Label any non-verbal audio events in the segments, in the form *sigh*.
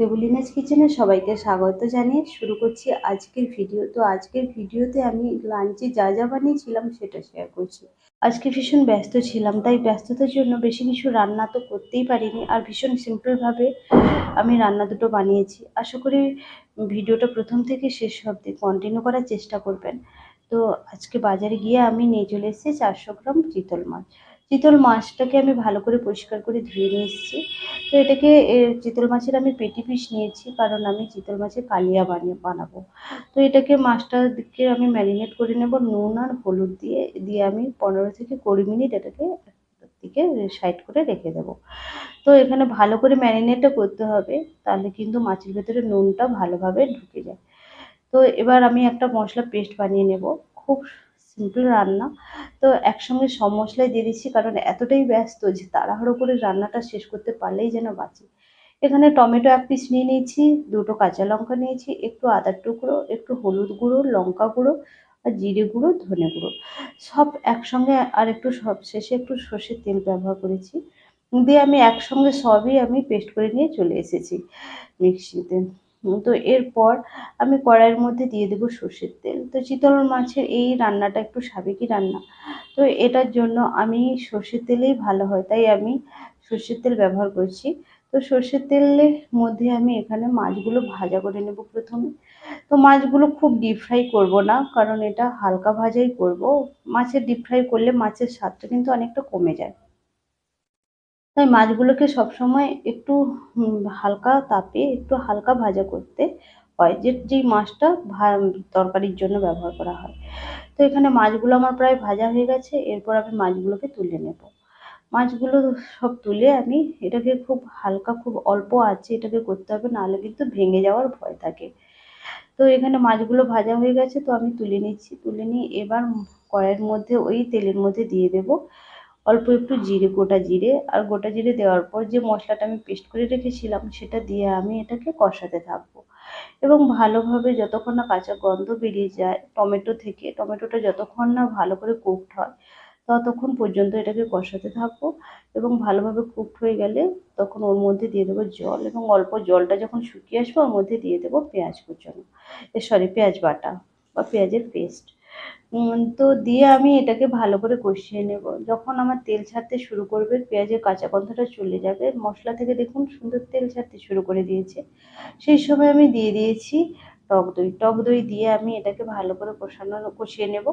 দেবলিনাস কিচেনে সবাইকে স্বাগত জানিয়ে শুরু করছি আজকের ভিডিও। তো আজকের ভিডিওতে আমি লাঞ্চে যা যা বানিয়েছিলাম সেটা শেয়ার করছি। আজকে ভীষণ ব্যস্ত ছিলাম, তাই ব্যস্ততার জন্য বেশি কিছু রান্না তো করতেই পারিনি আর ভীষণ সিম্পলভাবে আমি রান্না দুটো বানিয়েছি। আশা করি ভিডিওটা প্রথম থেকে শেষ অবধি কন্টিনিউ করার চেষ্টা করবেন। তো আজকে বাজারে গিয়ে আমি নিয়ে চলে এসেছি চারশো গ্রাম চিতল মাছ। চিতল মাছটাকে আমি ভালো করে পরিষ্কার করে ধুয়ে নিয়ে এসেছি। তো এটাকে চিতল মাছের আমি পেটি পিস নিয়েছি, কারণ আমি চিতল মাছের কালিয়া বানিয়ে, বানাবো। তো এটাকে মাছটাকে আমি ম্যারিনেট করে নেব নুন আর হলুদ দিয়ে দিয়ে আমি পনেরো থেকে কুড়ি মিনিট এটাকে দিকে সাইড করে রেখে দেবো। তো এখানে ভালো করে ম্যারিনেটটা করতে হবে, তাহলে কিন্তু মাছের ভেতরে নুনটা ভালোভাবে ঢুকে যায়। তো এবার আমি একটা মশলা পেস্ট বানিয়ে নেব। খুব সিম্পল রান্না। তো একসঙ্গে সব মশলাই দিয়ে দিচ্ছি, কারণ এতটাই ব্যস্ত যে তাড়াহুড়ো করে রান্নাটা শেষ করতে পারলেই যেন বাঁচি। এখানে টমেটো এক পিস নিয়ে নিয়েছি, দুটো কাঁচা লঙ্কা নিয়েছি, একটু আদার টুকরো, একটু হলুদ গুঁড়ো, লঙ্কা গুঁড়ো, আর জিরে গুঁড়ো, ধনে গুঁড়ো। সব একসঙ্গে আর একটু সব শেষে একটু সর্ষের তেল ব্যবহার করেছি। দিয়ে আমি একসঙ্গে সবই আমি পেস্ট করে নিয়ে চলে এসেছি মিক্সিতে। তো এরপর আমি কড়াইয়ের মধ্যে দিয়ে দেবো সর্ষের তেল। তো চিতল মাছের এই রান্নাটা একটু সাবেকি রান্না। তো এটার জন্য আমি সর্ষের তেলেই ভালো হয়, তাই আমি সর্ষের তেল ব্যবহার করছি। তো সর্ষের তেলের মধ্যে আমি এখানে মাছগুলো ভাজা করে নেব প্রথমে। তো মাছগুলো খুব ডিপ ফ্রাই করব না, কারণ এটা হালকা ভাজাই করব। মাছের ডিপ ফ্রাই করলে মাছের স্বাদটা কিন্তু অনেকটা কমে যায়। তাই মাছগুলোকে সবসময় একটু হালকা তাপে একটু হালকা ভাজা করতে হয়, যে, যেই মাছটা তরকারির জন্য ব্যবহার করা হয়। তো এখানে মাছগুলো আমার প্রায় ভাজা হয়ে গেছে, এরপর আমি মাছগুলোকে তুলে নেব। মাছগুলো সব তুলে আমি এটাকে খুব হালকা, খুব অল্প আছে এটাকে করতে হবে, নাহলে কিন্তু ভেঙে যাওয়ার ভয় থাকে। তো এখানে মাছগুলো ভাজা হয়ে গেছে, তো আমি তুলে নিচ্ছি, তুলে নিয়ে এবার কড়াইয়ের মধ্যে, ওই তেলের মধ্যে দিয়ে দেবো। অল্প একটু জিরে, গোটা জিরে, আর গোটা জিরে দেওয়ার পর যে মশলাটা আমি পেস্ট করে রেখেছিলাম, সেটা দিয়ে আমি এটাকে কষাতে থাকব। এবং ভালোভাবে যতক্ষণ না কাঁচা গন্ধ বেরিয়ে যায় টমেটো থেকে, টমেটোটা যতক্ষণ না ভালো করে কুকড হয়, ততক্ষণ পর্যন্ত এটাকে কষাতে থাকব এবং ভালোভাবে কুকড হয়ে গেলে তখন ওর মধ্যে দিয়ে দেবো জল এবং অল্প জলটা যখন শুকিয়ে আসবে ওর মধ্যে দিয়ে দেবো পেঁয়াজ কুচানো সরি পেঁয়াজ বাটা বা পেঁয়াজের পেস্ট তো দিয়ে আমি এটাকে ভালো করে কষিয়ে নেব। যখন আমার তেল ছাড়তে শুরু করবে, পেঁয়াজের কাঁচা গন্ধটা চলে যাবে। মশলা থেকে দেখুন সুন্দর তেল ছাড়তে শুরু করে দিয়েছে। সেই সময় আমি দিয়ে দিয়েছি টক দই। টক দই দিয়ে আমি এটাকে ভালো করে কষানো, কষিয়ে নেব।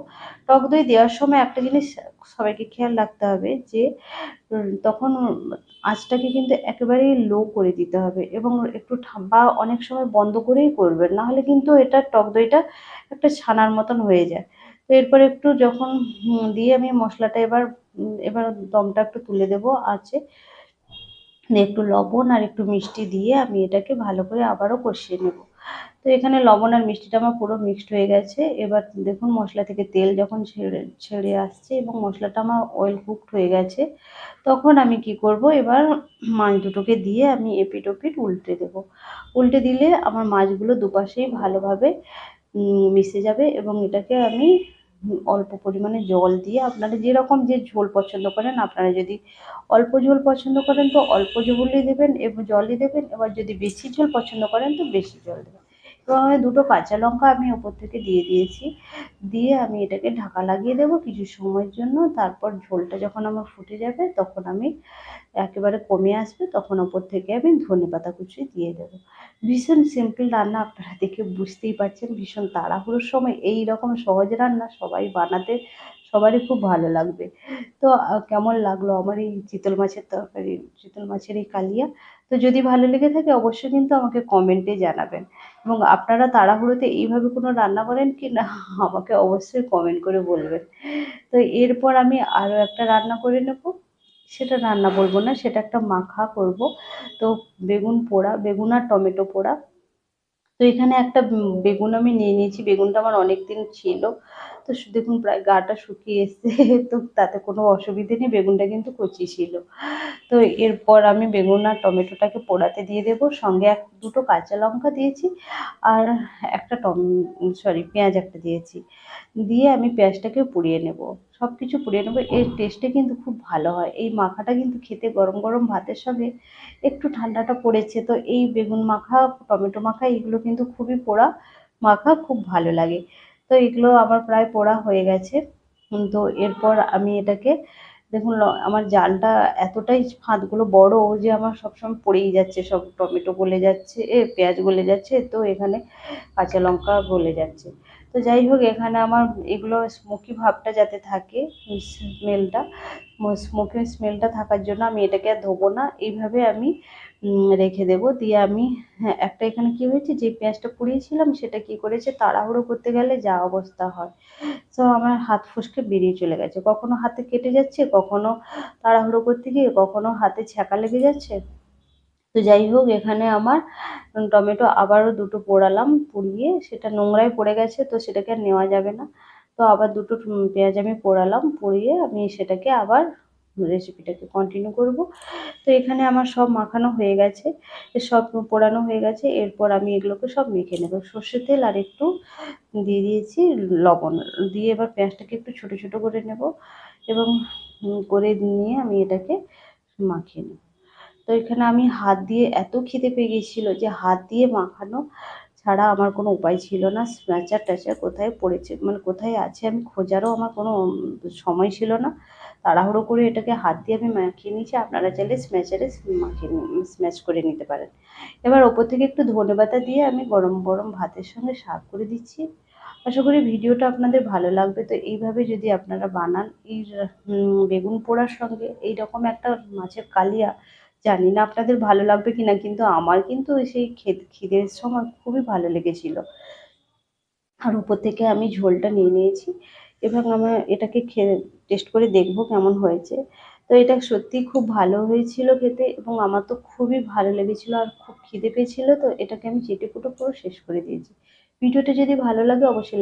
টক দই দেওয়ার সময় একটা জিনিস সবাইকে খেয়াল রাখতে হবে যে তখন আঁচটাকে কিন্তু একেবারেই লো করে দিতে হবে এবং একটু বা অনেক সময় বন্ধ করেই করবেন। নাহলে কিন্তু এটা টক দইটা একটা ছানার মতন হয়ে যায়। তো এরপর একটু যখন দিয়ে আমি মশলাটা এবার এবার দমটা একটু তুলে দেবো আছে একটু লবণ আর একটু মিষ্টি দিয়ে আমি এটাকে ভালো করে আবারও কষিয়ে নেব। তো এখানে লবণ আর মিষ্টিটা আমার পুরো মিক্সড হয়ে গেছে। এবার দেখুন, মশলা থেকে তেল যখন ছেড়ে ছেড়ে আসছে এবং মশলাটা আমার অয়েল কুকড হয়ে গেছে, তখন আমি কি করব? এবার মাছ দুটোকে দিয়ে আমি এপিট ওপিট উল্টে দেবো। উল্টে দিলে আমার মাছগুলো দুপাশেই ভালোভাবে মিশে যাবে এবং এটাকে আমি অল্প পরিমাণে জল দিয়ে আপনারা যেরকম যে ঝোল পছন্দ করেন, আপনারা যদি অল্প ঝোল পছন্দ করেন তো অল্প ঝোলই দেবেন, এবং, জলই দেবেন, এবার যদি বেশি ঝোল পছন্দ করেন তো বেশি জল দেবেন। এবং আমি দুটো কাঁচা লঙ্কা আমি ওপর থেকে দিয়ে দিয়েছি, দিয়ে আমি এটাকে ঢাকা লাগিয়ে দেবো কিছু সময়ের জন্য, তারপর ঝোলটা যখন আমার ফুটে যাবে তখন আমি একেবারে কমে আসবে, তখন ওপর থেকে আমি ধনে পাতা কুচি দিয়ে দেবো। ভীষণ সিম্পল রান্না, আপনারা দেখে বুঝতেই পারছেন ভীষণ তাড়াহুড়োর সময় এই রকম সহজ রান্না সবাই বানাতে সবারই খুব ভালো লাগবে। তো কেমন লাগল আমার এই চিতল মাছের তরকারি, চিতল মাছের এই কালিয়া? তো যদি ভালো লেগে থাকে অবশ্যই কিন্তু আমাকে কমেন্টে জানাবেন। এবং আপনারা তাড়াহুড়োতে এইভাবে কোনো রান্না করেন কি না, আমাকে অবশ্যই কমেন্ট করে বলবেন। তো এরপর আমি আরও একটা রান্না করে নেব। সেটা রান্না বলব না, সেটা একটা মাখা করব। তো বেগুন পোড়া, বেগুন আর টমেটো পোড়া। তো এখানে একটা বেগুন আমি নিয়ে নিয়েছি। বেগুনটা আমার অনেক দিন ছিল। তো দেখুন প্রায় গাটা শুকিয়ে এসছে, *laughs* তো তাতে কোনো অসুবিধে নেই, বেগুনটা কিন্তু কচি ছিল। তো এরপর আমি বেগুন আর টমেটোটাকে পোড়াতে দিয়ে দেবো, সঙ্গে এক, দুটো কাঁচা লঙ্কা দিয়েছি, আর একটা টম, সরি, পেঁয়াজ একটা দিয়েছি। দিয়ে আমি পেঁয়াজটাকে পুড়িয়ে নেব সব কিছু পুড়িয়ে নেব, এর টেস্টে কিন্তু খুব ভালো হয়। এই মাখাটা কিন্তু খেতে গরম গরম ভাতের সঙ্গে একটু ঠান্ডাটা পড়েছে, তো এই বেগুন মাখা, টমেটো মাখা, এগুলো কিন্তু খুবই পোড়া মাখা, খুব ভালো লাগে। তো এগুলো আমার প্রায় পোড়া হয়ে গেছে। তো এরপর আমি এটাকে, দেখুন আমার জালটা এতটাই ফাঁদগুলো বড় যে আমার সবসময় পড়েই যাচ্ছে। সব টমেটো গলে যাচ্ছে, এ পেঁয়াজ গলে যাচ্ছে, তো এখানে কাঁচা লঙ্কা গলে যাচ্ছে। তো যাই হোক, এখানে আমার এগুলো স্মোকি ভাবটা যাতে থাকে স্মেলটা স্মোকি স্মেলটা থাকার জন্য আমি এটাকে আর ধোবো না। এইভাবে আমি রেখে দেবো। দিয়ে আমি হ্যাঁ একটা এখানে কি হয়েছে, যে পেঁয়াজটা পুড়িয়েছিলাম, সেটা কি করেছে, তাড়াহুড়ো করতে গেলে যা অবস্থা হয়। তো আমার হাত ফসকে বেরিয়ে চলে গেছে। কখনো হাতে কেটে যাচ্ছে, কখনো তাড়াহুড়ো করতে গিয়ে, কখনো হাতে ছ্যাঁকা লেগে যাচ্ছে। তো যাই হোক, এখানে আমার টমেটো আবারও দুটো পোড়ালাম, পুড়িয়ে সেটা নোংরায় পড়ে গেছে, তো সেটাকে আর নেওয়া যাবে না। তো আবার দুটো পেঁয়াজ আমি পোড়ালাম, পুড়িয়ে আমি সেটাকে আবার রেসিপিটাকে কন্টিনিউ করব। তো এখানে আমার সব মাখানো হয়ে গেছে, সব পোড়ানো হয়ে গেছে। এরপর আমি এগুলোকে সব মেখে নেব। সর্ষের তেল আর একটু দিয়ে দিয়েছি লবণ। দিয়ে এবার পেঁয়াজটাকে একটু ছোটো ছোটো করে নেব এবং করে নিয়ে আমি এটাকে মাখিয়ে নেব। তো এখানে আমি হাত দিয়ে এত খিদে পেয়ে গিয়েছিল যে হাত দিয়ে মাখানো ছাড়া আমার কোনো উপায় ছিল না। স্ম্যাচার ট্যাচার কোথায় পড়েছে মানে কোথায় আছে আমি খোঁজারও আমার কোনো সময় ছিল না। তাড়াহুড়ো করে এটাকে হাত দিয়ে আমি মাখিয়ে নিয়েছি। আপনারা চাইলে স্ম্যাচারে মাখিয়ে স্ম্যাচ করে নিতে পারেন। এবার ওপর থেকে একটু ধনেপাতা দিয়ে আমি গরম গরম ভাতের সঙ্গে সার্ভ করে দিচ্ছি। আশা করি ভিডিওটা আপনাদের ভালো লাগবে। তো এইভাবে যদি আপনারা বানান এই বেগুন পোড়ার সঙ্গে এই রকম একটা মাছের কালিয়া, জানি না আপনাদের ভালো লাগবে কিনা, কিন্তু আমার কিন্তু সেই খেদ- খিদের সময় খুবই ভালো লেগেছিল। আর উপর থেকে আমি ঝোলটা নিয়ে নিয়েছি। এবং আমার এটাকে খেয়ে টেস্ট করে দেখব কেমন হয়েছে। তো এটা সত্যি খুব ভালো হয়েছিল খেতে এবং আমার তো খুবই ভালো লেগেছিল আর খুব খিদে পেয়েছিল, তো এটাকে আমি চেটেপুটো পুরো শেষ করে দিয়েছি। ভিডিওটা যদি ভালো লাগে অবশ্যই লাইক